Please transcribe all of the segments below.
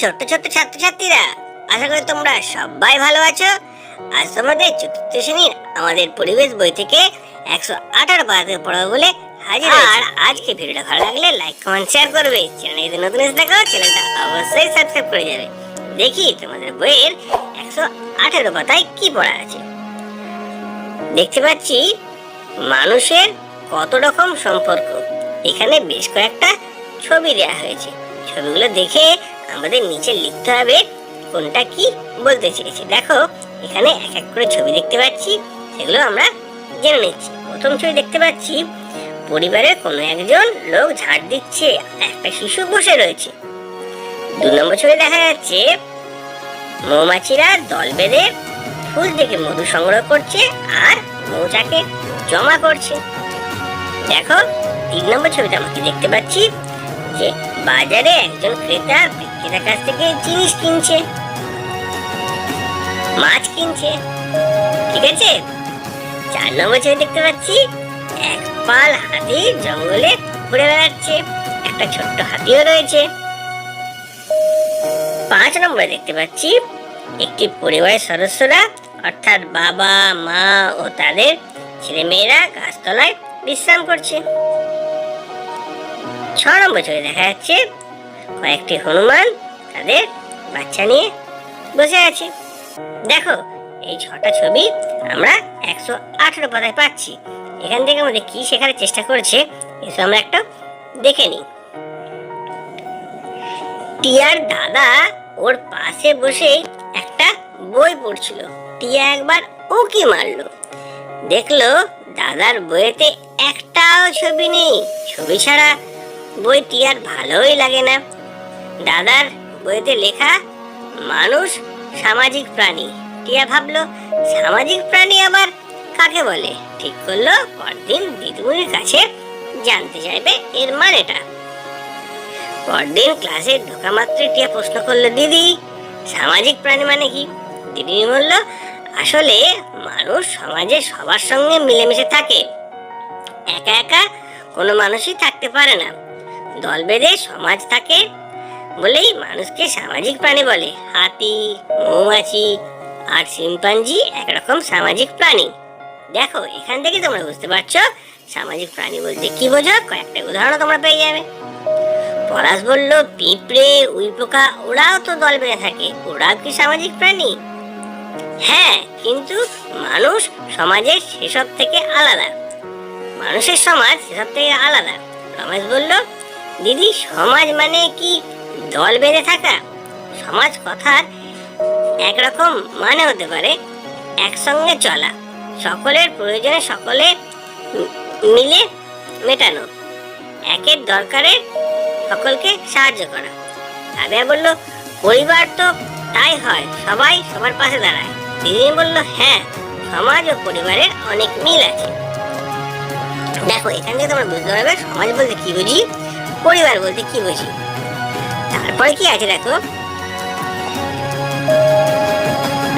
ছোট্ট ছোট্ট ছাত্রছাত্রীরা, আশা করি তোমরা সবাই ভালো আছো। আজ তোমাদের চতুর্থ শ্রেণির আমাদের পরিবেশ বই থেকে একশো আঠারো পাতাতে পড়াবো বলে হাজির আর আজকে ভিডিওটা ভালো লাগলে লাইক কমেন্ট শেয়ার করবে। চ্যানেল নতুন এসে থাকো চ্যানেলটা অবশ্যই সাবস্ক্রাইব করে যাবে। দেখি তোমাদের বইয়ের একশো আঠারো পাতায় কি পড়া আছে। দেখতে পাচ্ছি, মানুষের কত রকম সম্পর্ক। এখানে বেশ কয়েকটা ছবি দেওয়া হয়েছে। ছবিগুলো দেখে আমাদের নিচে লিখতে হবে কোনটা কি বলতে চেয়েছে। দেখো, এখানে এক এক করে ছবি দেখতে পাচ্ছি, সেগুলো আমরা জেনে নিচ্ছি। প্রথম ছবি দেখতে পাচ্ছি, পরিবারের কোনো একজন লোক ঝাড় দিচ্ছে, একটা শিশু বসে রয়েছে। দু নম্বর ছবি দেখা যাচ্ছে, মৌমাছিরা দল বেঁধে ফুল থেকে মধু সংগ্রহ করছে আর মৌচাকে জমা করছে। দেখো, তিন নম্বর ছবিটা আমাকে দেখতে পাচ্ছি, যে বাজারে একজন ক্রেতা বিক্রেতার কাছ থেকে জিনিস কিনছে। মাছ কিনছে। ঠিক আছে? চার নম্বর ছবি দেখতে পাচ্ছি। এক পাল হাতি জঙ্গলে ঘুরে বেড়াচ্ছে। একটা ছোট্ট হাতিও রয়েছে। পাঁচ নম্বরে দেখতে পাচ্ছি একটি পরিবারের সদস্যরা, অর্থাৎ বাবা, মা ও তাদের ছেলেমেয়েরা গাছতলায় বিশ্রাম করছে। ছ নম্বর ছবি দেখা যাচ্ছে, কয়েকটি হনুমান তাদের বাচ্চা নিয়ে বসে আছে। দেখো, এই ছটা ছবি আমরা একশো আঠেরো পাতায় পাচ্ছি। এখান থেকে আমাদের কি শেখার চেষ্টা করেছে এসব আমরা একটা দেখে নিই। টিয়ার দাদা ওর পাশে বসে একটা বই পড়ছিল। টিয়া একবার উকি মারলো। দেখল, দাদার বইয়েতে একটাও ছবি নেই। ছবি ছাড়া বই টিয়ার ভালোই লাগে না। দাদার বইতে লেখা, মানুষ সামাজিক প্রাণী। টিয়া ভাবলো, সামাজিক প্রাণী আবার কাকে বলে? ঠিক করল, পরদিন দিদিমণির কাছে জানতে চাইবে এর মানেটা। পরদিন ক্লাসে ঢোকা মাত্র টিয়া প্রশ্ন করল, দিদি, সামাজিক প্রাণী মানে কি? দিদি বলল, আসলে মানুষ সমাজে সবার সঙ্গে মিলেমিশে থাকে। একা একা কোনো মানুষই থাকতে পারে না। দল বেঁধে সমাজ থাকে বলেই মানুষকে সামাজিক প্রাণী বলে। হাতি, মৌমাছি আর শিম্পাঞ্জি একরকম সামাজিক প্রাণী। দেখো, এখান থেকে তোমরা বুঝতে পারছ, সামাজিক প্রাণী বলতে কি বোঝো? কয়েকটা উদাহরণ তোমরা পেয়ে যাবে। পলাশ বলল, পিঁপড়ে উইপোকা ওরাও তো দল বেঁধে থাকে, ওরাও কি সামাজিক প্রাণী? হ্যাঁ কিন্তু মানুষ সমাজের সেসব থেকে আলাদা। মানুষের সমাজ সেসব থেকে আলাদা। রমেশ বলল, দিদি, সমাজ মানে কি? দল বেঁধে থাকা সমাজ কথার একরকম মানে হতে পারে একসঙ্গে চলা। সকলের প্রয়োজনে সকলে মিলে মেটানো। একের দরকারে সকলকে সাহায্য করা। রাবেয়া বলল, পরিবার তো তাই হয়, সবাই সবার পাশে দাঁড়ায়। দিদিনী বলল হ্যাঁ সমাজ ও পরিবারের অনেক মিল আছে। দেখো, এখান থেকে তোমরা বুঝতে পারবে সমাজ বলতে কি বুঝি, পরিবার বলতে কি বুঝি। তারপরে কি আছে দেখো?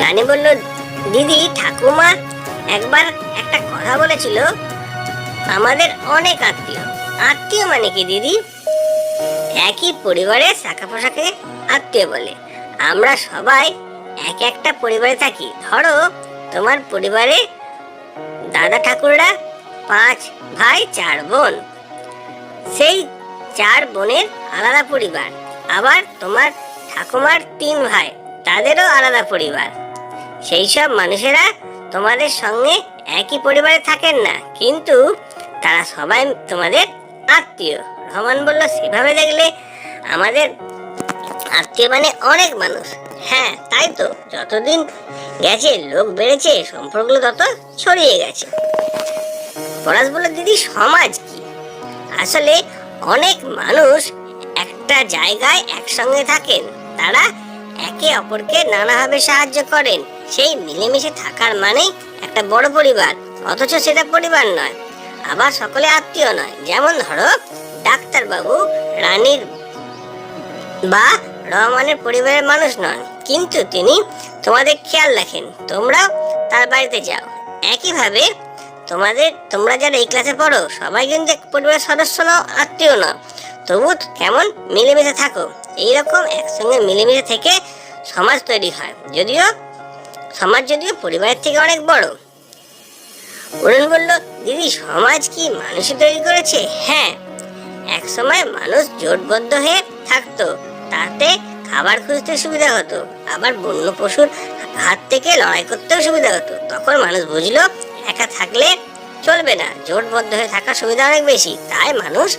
রানী বলল, দিদি, ঠাকুমা একবার একটা কথা বলেছিল। আমাদের অনেক আত্মীয়। আত্মীয় মানে কি, দিদি? একই পরিবারের শাখা পোশাকে আত্মীয় বলে। আমরা সবাই এক একটা পরিবারে থাকি। ধরো, তোমার পরিবারে দাদা ঠাকুররা পাঁচ ভাই, চার বোন। সেই চার বোনের আলাদা পরিবার। আবার তোমার ঠাকুমার তিন ভাই, তাদেরও আলাদা পরিবার। সেই সব মানুষেরা তোমাদের সঙ্গে একই পরিবারে থাকেন না, কিন্তু তারা সবাই তোমাদের আত্মীয়। রহমান বলল, সেভাবে দেখলে আমাদের আত্মীয় মানে অনেক মানুষ। হ্যাঁ তাই তো। যতদিন গেছে, লোক বেড়েছে, সম্পর্কগুলো তত ছড়িয়ে গেছে। পলাশ বলল দিদি সমাজ কি? আসলে অনেক মানুষ একটা জায়গায় একসঙ্গে থাকেন। তারা একে অপরকে নানাভাবে সাহায্য করেন। সেই মিলেমিশে থাকার মানেই একটা বড় পরিবার, অথচ সেটা পরিবার নয়, আবার সকলে আত্মীয় নয়। যেমন ধরো, ডাক্তারবাবু, রানীর বা রহমানের পরিবারের মানুষ নন, কিন্তু তিনি তোমাদের খেয়াল রাখেন, তোমরাও তার বাড়িতে যাও। একইভাবে তোমাদের, তোমরা যারা এই ক্লাসে পড়ো, সবাই কিন্তু পরিবারের সদস্য নাও, আত্মীয় নাও। তবু কেমন মিলেমিশে থাকো। এইরকম একসঙ্গে মিলেমিশে থেকে সমাজ তৈরি হয়। যদিও, সমাজ যদিও পরিবারের থেকে অনেক বড়। অরুণ বলল, দিদি, সমাজ কি মানুষই তৈরি করেছে? হ্যাঁ এক সময় মানুষ জোটবদ্ধ হয়ে থাকতো। তাতে খাবার খুঁজতে সুবিধা হতো। আবার বন্য পশুর হাত থেকে লড়াই করতেও সুবিধা হতো। তখন মানুষ বুঝলো, একা থাকলে চলবে না। জোটবদ্ধ হয়ে থাকার সুবিধা অনেক বেশি। তাই মানুষ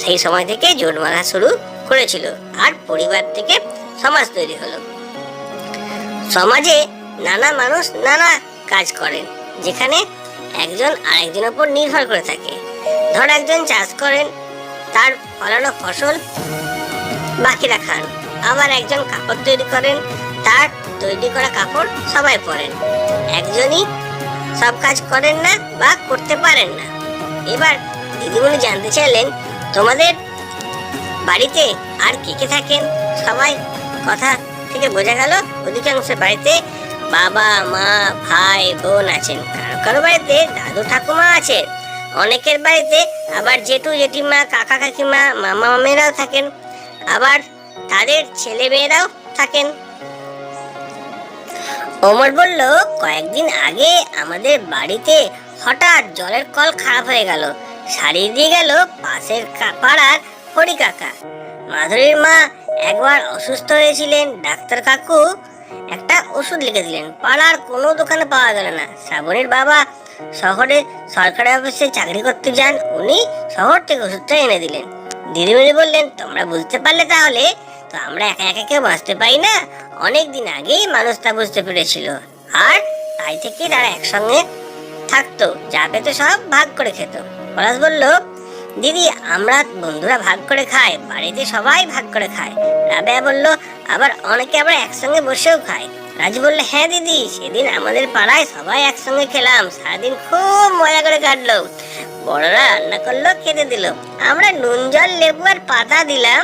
সেই সময় থেকে জোট বাঁধা শুরু করেছিল আর পরিবার থেকে সমাজ তৈরি হলো। সমাজে নানা মানুষ নানা কাজ করেন, যেখানে একজন আরেকজনের উপর নির্ভর করে থাকে। ধর একজন চাষ করেন, তার ফলানো ফসল বাকিরা খান। আবার একজন কাপড় তৈরি করেন, তার তৈরি করা কাপড় সবাই পরেন। একজনই সব কাজ করেন না বা করতে পারেন না। এবার দিদিমণি জানতে চাইলেন তোমাদের বাড়িতে আর কে কে থাকেন? সবাই কথা থেকে বোঝা গেল অধিকাংশ বাড়িতে বাবা, মা, ভাই, বোন আছেন। কারও কারও বাড়িতে দাদু, ঠাকুমা আছে অনেকের বাড়িতে আবার জেঠু, জেঠিমা, কাকা, কাকিমা, মামা, মামেরাও থাকেন। আবার তাদের ছেলে মেয়েরাও থাকেন। ওমর বলল, কয়েকদিন আগে আমাদের বাড়িতে হঠাৎ জলের কল খারাপ হয়ে গেল। সারিয়ে দিয়ে গেল পাশের পাড়ার হরি কাকা। মাধুরীর মা একবার অসুস্থ হয়েছিলেন, ডাক্তার কাকু একটা ওষুধ লিখে দিলেন। পাড়ার কোনো দোকানে পাওয়া গেল না। শ্রাবণীর বাবা শহরে সরকারি অফিসে চাকরি করতে যান, উনি শহর থেকে ওষুধটা এনে দিলেন। দিদিমণি বললেন, তোমরা বুঝতে পারলে তাহলে, তো আমরা একা একা কেউ বাঁচতে পারি না। অনেক দিন আগেই মানুষ তা বুঝতে পেরেছিল। আর তাই থেকে তারা একসঙ্গে থাকতো, যা পেতো সব ভাগ করে খেত। পলাশ বলল, দিদি, আমরা বন্ধুরা ভাগ করে খাই, বাড়িতে সবাই ভাগ করে খায়। রাবেয়া বলল, আবার অনেকে আবার একসঙ্গে বসেও খায়। রাজু বলল হ্যাঁ দিদি, সেদিন আমাদের পাড়ায় সবাই একসঙ্গে খেলাম, সারাদিন খুব মজা করে কাটলো। বড়রা রান্না করল, খেতে দিল। আমরা নুন, জল, লেবু আর পাতা দিলাম।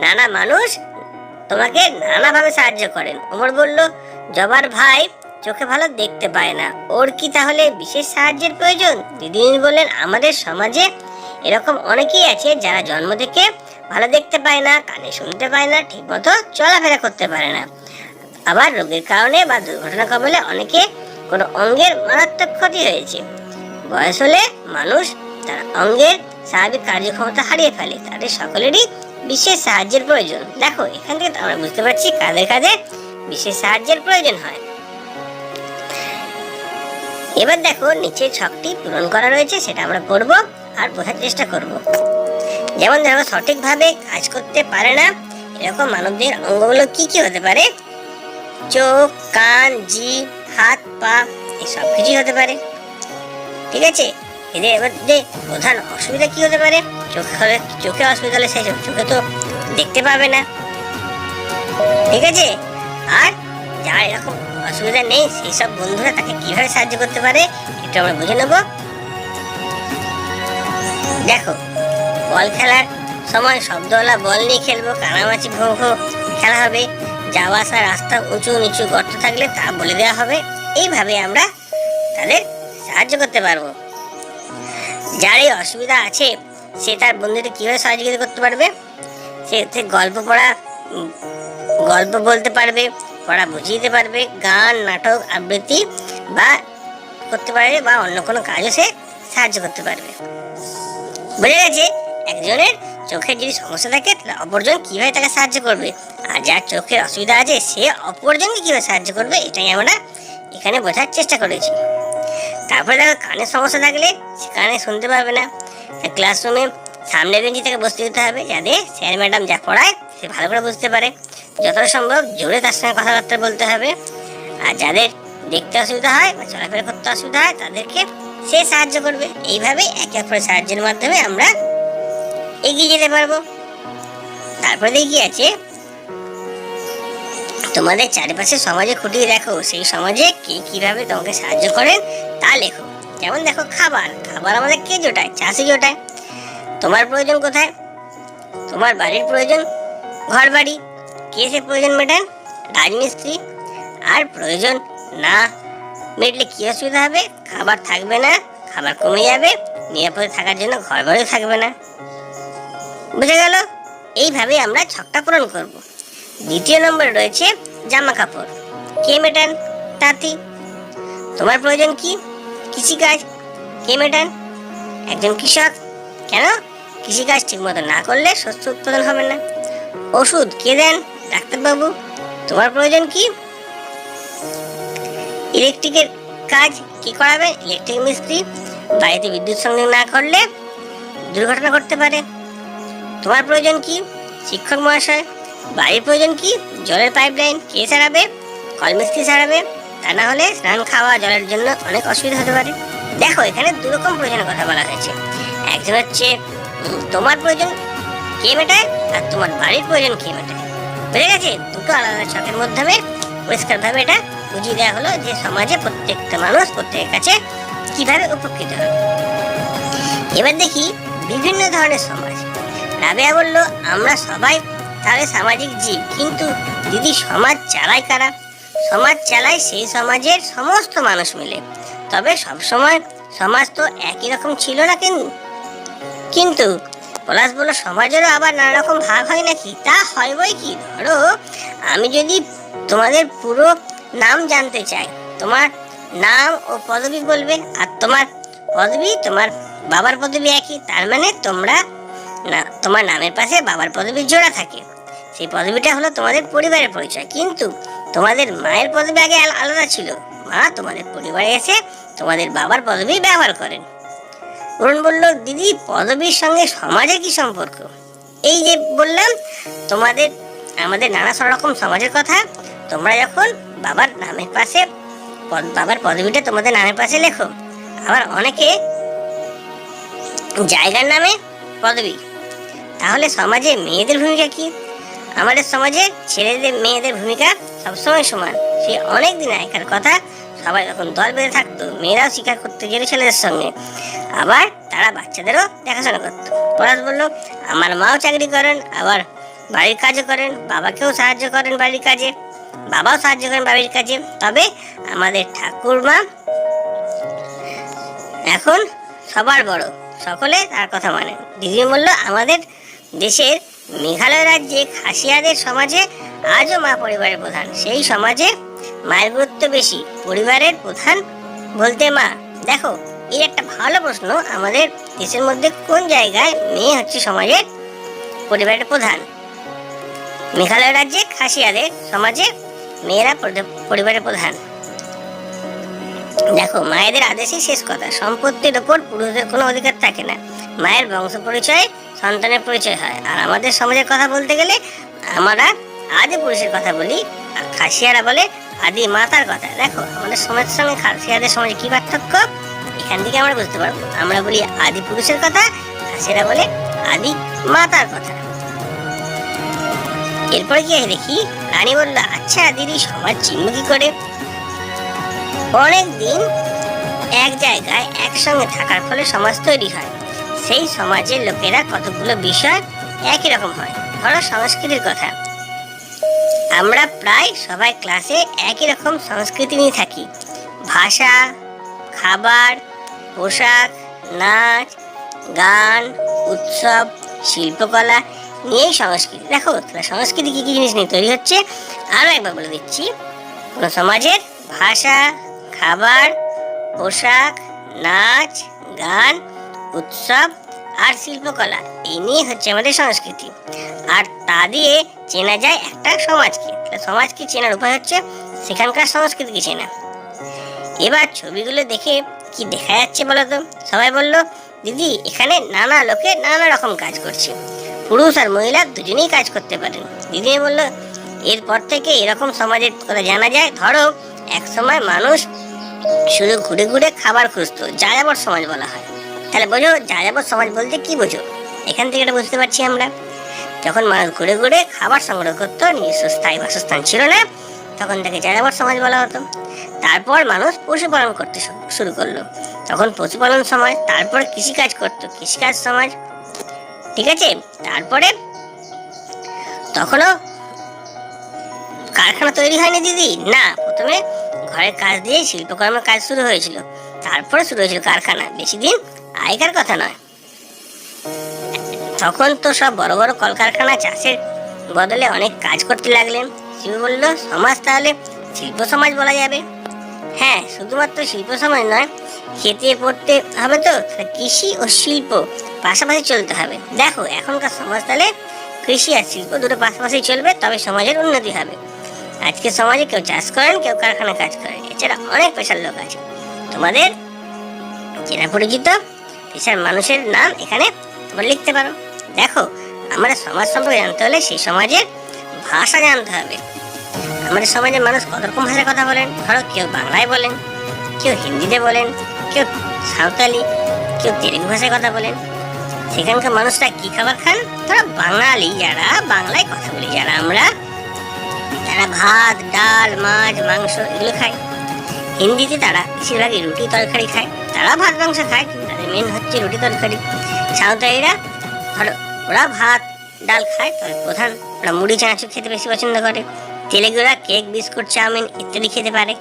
নানা মানুষ তোমাকে নানাভাবে সাহায্য করেন। ওমর বলল, জবার ভাই চোখে ভালো দেখতে পায় না। ওর কি তাহলে বিশেষ সাহায্যের প্রয়োজন? দিদিমণি বললেন, আমাদের সমাজে এরকম অনেকেই আছে যারা জন্ম থেকে ভালো দেখতে পায় না, কানে শুনতে পায় না, ঠিকমতো চলাফেরা করতে পারে না। আবার রোগের কারণে বা দুর্ঘটনা কবলে অনেকে কোনো অঙ্গের মারাত্মক ক্ষতি হয়েছে। বয়স হলে মানুষ তার অঙ্গের স্বাভাবিক কার্যক্ষমতা হারিয়ে ফেলে। তাদের সকলেরই বিশেষ সাহায্যের প্রয়োজন। দেখো, এখান থেকে আমরা বুঝতে পারছি কাদের কাদের বিশেষ সাহায্যের প্রয়োজন হয়। এবার দেখো নিচের ছকটি পূরণ করা রয়েছে, সেটা আমরা করব আর বোঝার চেষ্টা করব। যেমন দেখো, সঠিকভাবে কাজ করতে পারে না, এরকম মানবদের অঙ্গগুলো কি কি হতে পারে? চোখ, কান, জিভ, হাত, পা, এই সব কিছুই হতে পারে। ঠিক আছে? এদের এবার যে প্রধান অসুবিধা কি হতে পারে? চোখে হলে, চোখে অসুবিধা হলে সেই চোখে তো দেখতে পাবে না। ঠিক আছে? আর যার এরকম অসুবিধা নেই, সেই সব বন্ধুরা তাকে কীভাবে সাহায্য করতে পারে একটু আমরা বুঝে নেব। দেখো, বল খেলার সময় শব্দওয়ালা বল নিয়ে খেলব, কানামাছি ভো ভো খেলা হবে। যাওয়া আসা রাস্তা উঁচু নিচু গর্ত থাকলে তা বলে দেওয়া হবে। এইভাবে আমরা তাদের সাহায্য করতে পারব। যার এই অসুবিধা আছে, সে তার বন্ধুদের কীভাবে সহযোগিতা করতে পারবে? সে গল্প পড়া গল্প বলতে পারবে। পড়া বুঝিয়ে পারবে, গান, নাটক, আবৃত্তি বা করতে পারবে বা অন্য কোনো কাজও সে সাহায্য করতে পারবে। বুঝে গেছে? একজনের চোখের যদি সমস্যা থাকে, তাহলে অপরজন কীভাবে তাকে সাহায্য করবে? আর যার চোখের অসুবিধা আছে, সে অপরজনকে কীভাবে সাহায্য করবে? এটাই আমরা এখানে বোঝার চেষ্টা করেছি। তারপরে দেখো কানের সমস্যা থাকলে সে কানে শুনতে পারবে না। ক্লাসরুমে সামনে বেঞ্চি থেকে বসতে দিতে হবে, যাতে স্যার ম্যাডাম যা পড়ায়, সে ভালো করে বুঝতে পারে। যতটা সম্ভব জোরে তার সঙ্গে কথাবার্তা বলতে হবে। আর যাদের দেখতে অসুবিধা হয় বা চলাফেরা করতে অসুবিধা হয়, তাদেরকে সে সাহায্য করবে। এইভাবে একে অপরের সাহায্যের মাধ্যমে আমরা এগিয়ে যেতে পারব। তারপরে দেখি আছে, তোমাদের চারিপাশে সমাজে খুঁটিয়ে দেখো। সেই সমাজে কে কীভাবে তোমাকে সাহায্য করেন তা লেখো। যেমন দেখো, খাবার। খাবার আমাদের কে জোটায়? চাষি জোটায়। তোমার প্রয়োজন কোথায়? তোমার বাড়ির প্রয়োজন? ঘর বাড়ি কে সে প্রয়োজন মেটান রাজমিস্ত্রি? আর প্রয়োজন? না। মেটলে কী অসুবিধা হবে? খাবার থাকবে না, খাবার কমে যাবে, নিরাপদে থাকার জন্য ঘর বাড়িও থাকবে না। বুঝে গেল? এইভাবে আমরা ছকটা পূরণ করব। দ্বিতীয় নম্বরে রয়েছে জামা কাপড়। কে মেটান তাঁতি। তোমার প্রয়োজন কি? কৃষিকাজ। কে মেটান একজন কৃষক। কেন? কৃষিকাজ ঠিকমতো না করলে শস্য উৎপাদন হবে না। ওষুধ কে দেন? ডাক্তারবাবু, তোমার প্রয়োজন কি? ইলেকট্রিকের কাজ কি করাবে? ইলেকট্রিক মিস্ত্রি বাড়িতে বিদ্যুৎ সংযোগ না করলে দুর্ঘটনা ঘটতে পারে। তোমার প্রয়োজন কি? শিক্ষক মহাশয়, বাড়ির প্রয়োজন কি? জলের পাইপ লাইন কে সারাবে? কলমিস্ত্রি সারাবে? তা না হলে স্নান খাওয়া জলের জন্য অনেক অসুবিধা হতে পারে। দেখো, এখানে দু রকম প্রয়োজনের কথা বলা হয়েছে। একজন হচ্ছে তোমার প্রয়োজন কে মেটায় আর তোমার বাড়ির প্রয়োজন কে মেটায়? বুঝে গেছে, দুটো আলাদা ছকের মাধ্যমে পরিষ্কারভাবে এটা বুঝিয়ে দেওয়া হলো যে সমাজে প্রত্যেকটা মানুষ, প্রত্যেকের কাছে কীভাবে উপকৃত হবে। এবার দেখি বিভিন্ন ধরনের সমাজ। রাবেয়া বলল, আমরা সবাই তাহলে সামাজিক জীব, কিন্তু দিদি সমাজ চালায় কারা? সমাজ চালায় সেই সমাজের সমস্ত মানুষ মিলে। তবে সব সময় সমাজ তো একই রকম ছিল না কিন্তু পলাশ বলল সমাজেরও আবার নানা রকম ভাগ হয় নাকি? তা হয় বই কি? ধরো, আমি যদি তোমাদের পুরো নাম জানতে চাই, তোমার নাম ও পদবি বলবে আর তোমার পদবি, তোমার বাবার পদবি একই, তার মানে তোমরা না, তোমার নামের পাশে বাবার পদবির জোড়া থাকে। সেই পদবিটা হলো তোমাদের পরিবারের পরিচয়। কিন্তু তোমাদের মায়ের পদবি আগে আলাদা ছিল। মা তোমাদের পরিবারে এসে তোমাদের বাবার পদবি ব্যবহার করেন। অরুণ বলল, দিদি, পদবীর সঙ্গে সমাজের কি সম্পর্ক? এই যে বললাম, তোমাদের, আমাদের নানা সব রকম সমাজের কথা। তোমরা যখন বাবার নামের পাশে বাবার পদবীটা তোমাদের নামের পাশে লেখো, আবার অনেকে জায়গার নামে পদবী, তাহলে সমাজে মেয়েদের ভূমিকা কি? আমাদের সমাজে ছেলেদের, মেয়েদের ভূমিকা সবসময় সমান। সে অনেক দিন আগেকার কথা, সবাই যখন দল বেঁধে থাকতো, মেয়েরাও শিকার করতে গেলে ছেলেদের সঙ্গে। আবার তারা বাচ্চাদেরও দেখাশোনা করতো। পলাশ বলল, আমার মাও চাকরি করেন, আবার বাড়ির কাজও করেন, বাবাকেও সাহায্য করেন বাড়ির কাজে, বাবাও সাহায্য করেন বাড়ির কাজে। তবে আমাদের ঠাকুরমা এখন সবার বড়, সকলে তার কথা মানে। দিদি বলল, আমাদের দেশের মেঘালয় রাজ্যে খাসিয়াদের সমাজে আজও মা পরিবারের প্রধান। সেই সমাজে মায়ের গুরুত্ব বেশি, পরিবারের প্রধান বলতে মা। দেখো এই একটা ভালো প্রশ্ন, আমাদের দেশের মধ্যে কোন জায়গায় মেয়ে হচ্ছে সমাজের পরিবারের প্রধান? মেঘালয় রাজ্যে খাসিয়াদের সমাজে মেয়েরা পরি- পরিবারের প্রধান। দেখো, মায়েদের আদেশই শেষ কথা। সম্পত্তির ওপর পুরুষদের কোনো অধিকার থাকে না। মায়ের বংশ পরিচয়, সন্তানের পরিচয় হয়। আর আমাদের সমাজের কথা বলতে গেলে, আমরা আদি পুরুষের কথা বলি, আর খাসিয়ারা বলে আদি মাতার কথা। দেখো, আমাদের সমাজের সঙ্গে খাসিয়াদের সমাজে কি পার্থক্য? এখান থেকে আমরা বুঝতে পারব। আমরা বলি আদি পুরুষের কথা সেটা বলে আদি মাতার কথা। এরপরে হয় দেখি, রানী বলল আচ্ছা দিদি সমাজ চিহ্ন কি করে? অনেক দিন এক জায়গায় একসঙ্গে থাকার ফলে সমাজ তৈরি হয়। সেই সমাজের লোকেরা কতগুলো বিষয় একই রকম হয়। ধরো সংস্কৃতির কথা। আমরা প্রায় সবাই ক্লাসে একই রকম সংস্কৃতি নিয়ে থাকি। ভাষা খাবার, পোশাক, নাচ, গান, উৎসব, শিল্পকলা নিয়েই সংস্কৃতি। দেখো তাহলে সংস্কৃতি কী কী জিনিস নিয়ে তৈরি হচ্ছে? আরও একবার বলে দিচ্ছি। কোনো সমাজের ভাষা, খাবার, পোশাক, নাচ, গান, উৎসব আর শিল্পকলা, এই নিয়ে হচ্ছে আমাদের সংস্কৃতি। আর তা দিয়ে চেনা যায় একটা সমাজকে। সমাজকে চেনার উপায় হচ্ছে? সেখানকার সংস্কৃতিকে চেনা? এবার ছবিগুলো দেখে কি দেখা যাচ্ছে বলো তো সবাই বলল, দিদি, এখানে নানা লোকে নানা রকম কাজ করছে। পুরুষ আর মহিলা দুজনেই কাজ করতে পারেন দিদি বলল, এরপর থেকে এরকম সমাজের কথা জানা যায়। ধরো, এক সময় মানুষ শুধু ঘুরে ঘুরে খাবার খুঁজতো, যাযাবর সমাজ বলা হয়। তাহলে বোঝো, যাযাবর সমাজ বলতে কি বোঝো? এখান থেকে এটা বুঝতে পারছি আমরা। যখন মানুষ ঘুরে ঘুরে খাবার সংগ্রহ করতো, নিজস্ব স্থায়ী বাসস্থান ছিল না তখন তাকে যাযাবর সমাজ বলা হতো। তারপর মানুষ পশুপালন করতে শুরু করল। তখন পশুপালন সমাজ তারপর কৃষিকাজ করতো। কৃষিকাজ সমাজ ঠিক আছে? তারপরে তখনও কারখানা তৈরি হয়নি দিদি? না, প্রথমে ঘরের কাজ দিয়ে শিল্পকর্মের কাজ শুরু হয়েছিল। তারপরে শুরু হয়েছিল কারখানা। বেশি দিন আগেকার কথা নয়। তখন তো সব বড় বড় কলকারখানা চাষের বদলে অনেক কাজ করতে লাগলেন। শিবু বলল সমাজ তাহলে শিল্প সমাজ বলা যাবে। হ্যাঁ শুধুমাত্র শিল্প সমাজ নয়, খেতে, পড়তে হবে তো কৃষি ও শিল্প পাশাপাশি চলতে হবে। দেখো, এখনকার সমাজ তাহলে কৃষি আর শিল্প দুটো পাশাপাশি চলবে, তবে সমাজের উন্নতি হবে। আজকে সমাজে কেউ চাষ করেন, কেউ কারখানা কাজ করেন, এছাড়া অনেক পেশার লোক আছে। তোমাদের চেনা পরিচিত পেশার মানুষের নাম এখানে তোমরা লিখতে পারো। দেখো, আমরা সমাজ সম্পর্কে জানতে হলে সেই সমাজের ভাষা জানতে হবে। আমাদের সমাজের মানুষ কত রকম ভাষায় কথা বলেন? ধরো কেউ বাংলায় বলেন, কেউ হিন্দিতে বলেন, কেউ সাঁওতালি, কেউ তেলেগু ভাষায় কথা বলেন। সেখানকার মানুষরা কি খাবার খান? তারা বাঙালি, যারা বাংলায় কথা বলি, যারা আমরা তারা ভাত, ডাল, মাছ, মাংস এগুলো খায় হিন্দিতে তারা বেশিরভাগই রুটি তরকারি খায়। তারা ভাত, মাংস খায়, কিন্তু তাদের মেন হচ্ছে রুটি তরকারি। সাঁওতালিরা ধরো, ওরা ভাত, ডাল খায়, তবে প্রধান ওরা মুড়ি চানাচুর খেতে বেশি পছন্দ করে। তেলেগুরা কেক, বিস্কুট, চাউমিন ইত্যাদি খেতে পারে।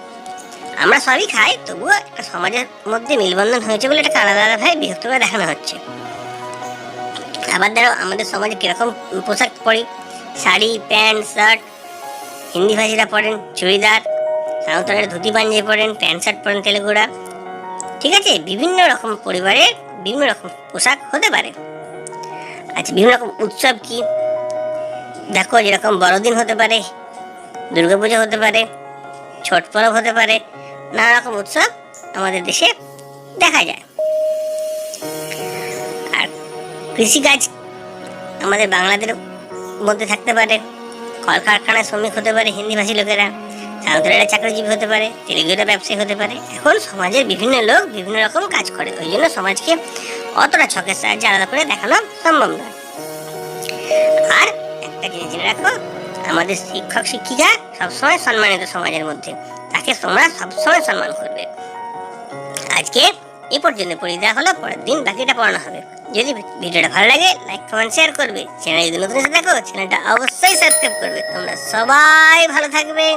আমরা সবই খাই, তবুও একটা সমাজের মধ্যে মিলবন্ধন হয়েছে বলে এটাকে আলাদা আলাদাভাবে বিভক্ত করে দেখানো হচ্ছে। আবার ধরো, আমাদের সমাজে কীরকম পোশাক পরি? শাড়ি, প্যান্ট, শার্ট, হিন্দি ভাষীরা পরেন, চুড়িদার, সাঁওতালের ধুতি পাঞ্জাবি পরেন, প্যান্ট শার্ট পরেন তেলেগুরা ঠিক আছে, বিভিন্ন রকম পরিবারের বিভিন্ন রকম পোশাক হতে পারে। আচ্ছা বিভিন্ন রকম উৎসব কি? দেখো, যেরকম বড়দিন হতে পারে, দুর্গাপূজা হতে পারে, ছট পরব হতে পারে নানা রকম উৎসব আমাদের দেশে দেখা যায়। আর কৃষিকাজ আমাদের বাংলাদের মধ্যে থাকতে পারে কলকারখানায় শ্রমিক হতে পারে, হিন্দিভাষী লোকেরা, সাঁওতালিরা চাকরিজীবী হতে পারে তেলেগুরা ব্যবসায়ী হতে পারে। এখন সমাজের বিভিন্ন লোক বিভিন্ন রকম কাজ করে, ওই জন্য সমাজকে অতটা ছকের সাহায্যে আলাদা করে দেখানো সম্ভব নয়। আর একটা জিনিস জেনে রাখো, আমাদের শিক্ষক, শিক্ষিকা সবসময় সম্মানিত সমাজের মধ্যে। তাকে তোমরা সবসময় সম্মান করবে। আজকে এ পর্যন্ত পড়িয়ে দেওয়া হলো পরের দিন বাকিটা পড়ানো হবে। যদি ভিডিওটা ভালো লাগে লাইক কমেন্ট শেয়ার করবে। চ্যানেল যদি নতুন এসে দেখো চ্যানেলটা অবশ্যই সাবস্ক্রাইব করবে। তোমরা সবাই ভালো থাকবে।